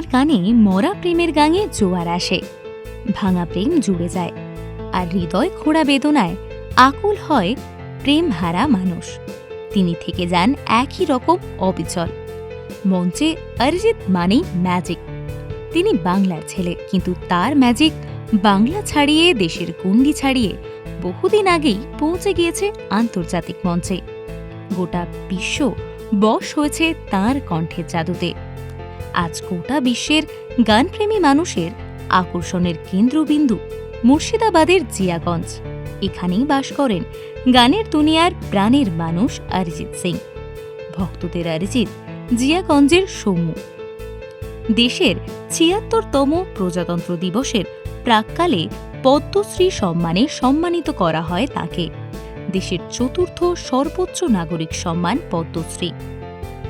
তার গানে মরা প্রেমের গাঙে জোয়ার আসে। ভাঙা প্রেম জুড়ে যায় আর হৃদয় খোড়া বেদনায় আকুল হয় প্রেম হারা মানুষ। তিনি থেকে যান একই রকম অবিচল। মঞ্চে অরিজিৎ মানেই ম্যাজিক তিনি বাংলার ছেলে, কিন্তু তার ম্যাজিক বাংলা ছাড়িয়ে, দেশের গুন্ডি ছাড়িয়ে বহুদিন আগেই পৌঁছে গিয়েছে আন্তর্জাতিক মঞ্চে। গোটা বিশ্ব বশ হয়েছে তার কণ্ঠের জাদুতে। আজ গোটা বিশ্বের গানপ্রেমী মানুষের আকর্ষণের কেন্দ্রবিন্দু মুর্শিদাবাদের জিয়াগঞ্জ। এখানেই বাস করেন গানের দুনিয়ার প্রাণের মানুষ অরিজিৎ সিং। ভক্তদের অরিজিৎ জিয়াগঞ্জের সৌম্য। দেশের ছিয়াত্তরতম প্রজাতন্ত্র দিবসের প্রাককালে পদ্মশ্রী সম্মানে সম্মানিত করা হয় তাকে। দেশের চতুর্থ সর্বোচ্চ নাগরিক সম্মান পদ্মশ্রী।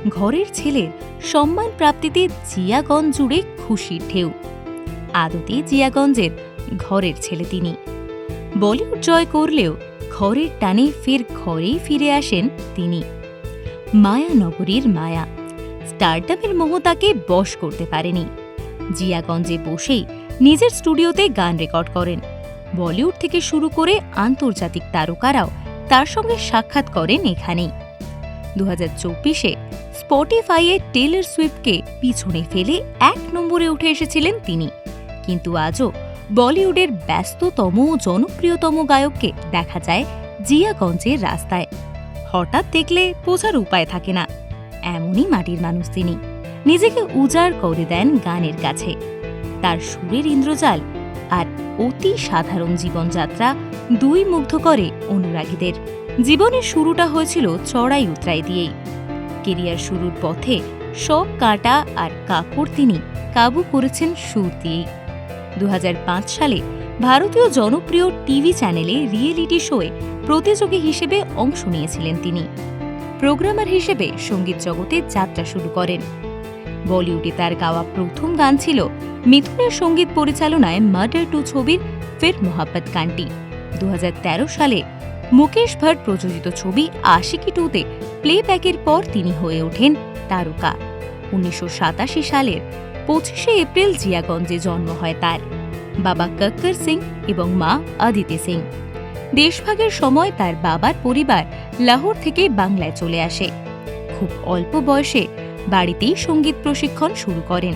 ঘরের ছেলের সম্মান প্রাপ্তিতে জিয়াগঞ্জ জুড়ে খুশির ঢেউ। আদতে জিয়াগঞ্জের ঘরের ছেলে তিনি। বলিউড জয় করলেও ঘরের টানে ফের ঘরেই ফিরে আসেন তিনি। মায়ানগরীর মায়া, স্টারডামের মোহ তাকে বশ করতে পারেনি। জিয়াগঞ্জে বসেই নিজের স্টুডিওতে গান রেকর্ড করেন। বলিউড থেকে শুরু করে আন্তর্জাতিক তারকারাও তার সঙ্গে সাক্ষাৎ করেন এখানেই। দু হাজার চব্বিশে স্পটিফাইয়ে টেলর সুইফটকে পিছনে ফেলে এক নম্বরে উঠে এসেছিলেন তিনি। কিন্তু আজও বলিউডের ব্যস্ততম ও জনপ্রিয়তম গায়ককে দেখা যায় জিয়াগঞ্জের রাস্তায়। হঠাৎ দেখলে বোঝার উপায় থাকে না। এমনই মাটির মানুষ তিনি। নিজেকে উজাড় করে দেন গানের কাছে। তার সুরের ইন্দ্রজাল আর অতি সাধারণ জীবনযাত্রা দুই মুগ্ধ করে অনুরাগীদের। জীবনের শুরুটা হয়েছিল চড়াই উতরাই দিয়েই। কেরিয়ার শুরুর পথে সব কাটা আর কাপড় তিনি কাবু করেছেন দিয়েই। দু সালে ভারতীয় জনপ্রিয় টিভি চ্যানেলে রিয়েলিটি শোয়ে প্রতিযোগী হিসেবে অংশ নিয়েছিলেন তিনি। প্রোগ্রামার হিসেবে সংগীত জগতে যাত্রা শুরু করেন। বলিউডে তার গাওয়া প্রথম গান ছিল মিথুনের সংগীত পরিচালনায় মার্ডার টু ছবির ফির মোহাব্বত গানটি। দু সালে মুকেশ ভাট প্রযোজিত ছবি আশিকি টুতে প্লেব্যাকের পর তিনি হয়ে ওঠেন তারকা। উনিশশো সাতাশি সালের পঁচিশে এপ্রিল জিয়াগঞ্জে জন্ম হয় তার। বাবা কক্কর সিং এবং মা আদিতি সিং। দেশভাগের সময় তার বাবার পরিবার লাহোর থেকে বাংলায় চলে আসে। খুব অল্প বয়সে বাড়িতেই সংগীত প্রশিক্ষণ শুরু করেন।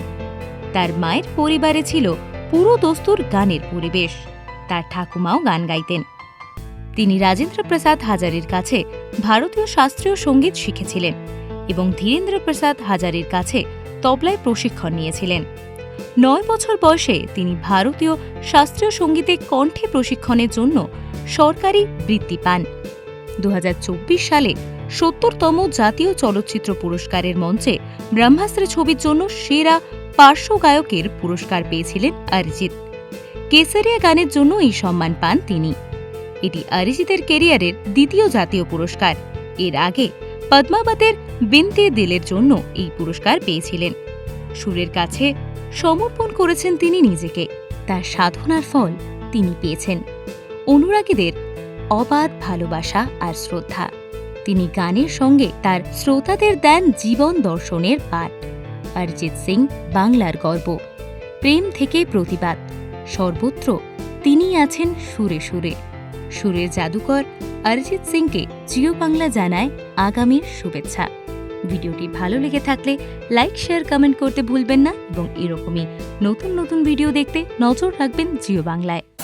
তার মায়ের পরিবারে ছিল পুরো দস্তুর গানের পরিবেশ। তার ঠাকুমাও গান গাইতেন। তিনি রাজেন্দ্র প্রসাদ হাজারের কাছে ভারতীয় শাস্ত্রীয় সংগীত শিখেছিলেন এবং ধীরেন্দ্র প্রসাদ হাজারের কাছে তবলায় প্রশিক্ষণ নিয়েছিলেন। নয় বছর বয়সে তিনি ভারতীয় শাস্ত্রীয় সঙ্গীতে কণ্ঠে প্রশিক্ষণের জন্য সরকারি বৃত্তি পান। দু হাজার চব্বিশ সালে সত্তরতম জাতীয় চলচ্চিত্র পুরস্কারের মঞ্চে ব্রহ্মাস্ত্র ছবির জন্য সেরা পার্শ্ব গায়কের পুরস্কার পেয়েছিলেন অরিজিৎ। কেসারিয়া গানের জন্য এই সম্মান পান তিনি। এটি অরিজিতের কেরিয়ারের দ্বিতীয় জাতীয় পুরস্কার। এর আগে পদ্মাবতের বিনতে দিলের জন্য এই পুরস্কার পেয়েছিলেন। সুরের কাছে সমর্পণ করেছেন তিনি নিজেকে। তার সাধনার ফল তিনি পেয়েছেন। অনুরাগীদের অবাধ ভালোবাসা আর শ্রদ্ধা। তিনি গানের সঙ্গে তার শ্রোতাদের দেন জীবন দর্শনের পাঠ। অরিজিৎ সিং বাংলার গর্ব। প্রেম থেকে প্রতিবাদ। সর্বত্র তিনি আছেন সুরে সুরে। সুরের জাদুকর অরিজিৎ সিংকে জিও বাংলা জানায় আগামীর শুভেচ্ছা। ভিডিওটি ভালো লেগে থাকলে লাইক, শেয়ার, কমেন্ট করতে ভুলবেন না এবং এরকমই নতুন নতুন ভিডিও দেখতে নজর রাখবেন জিও বাংলায়।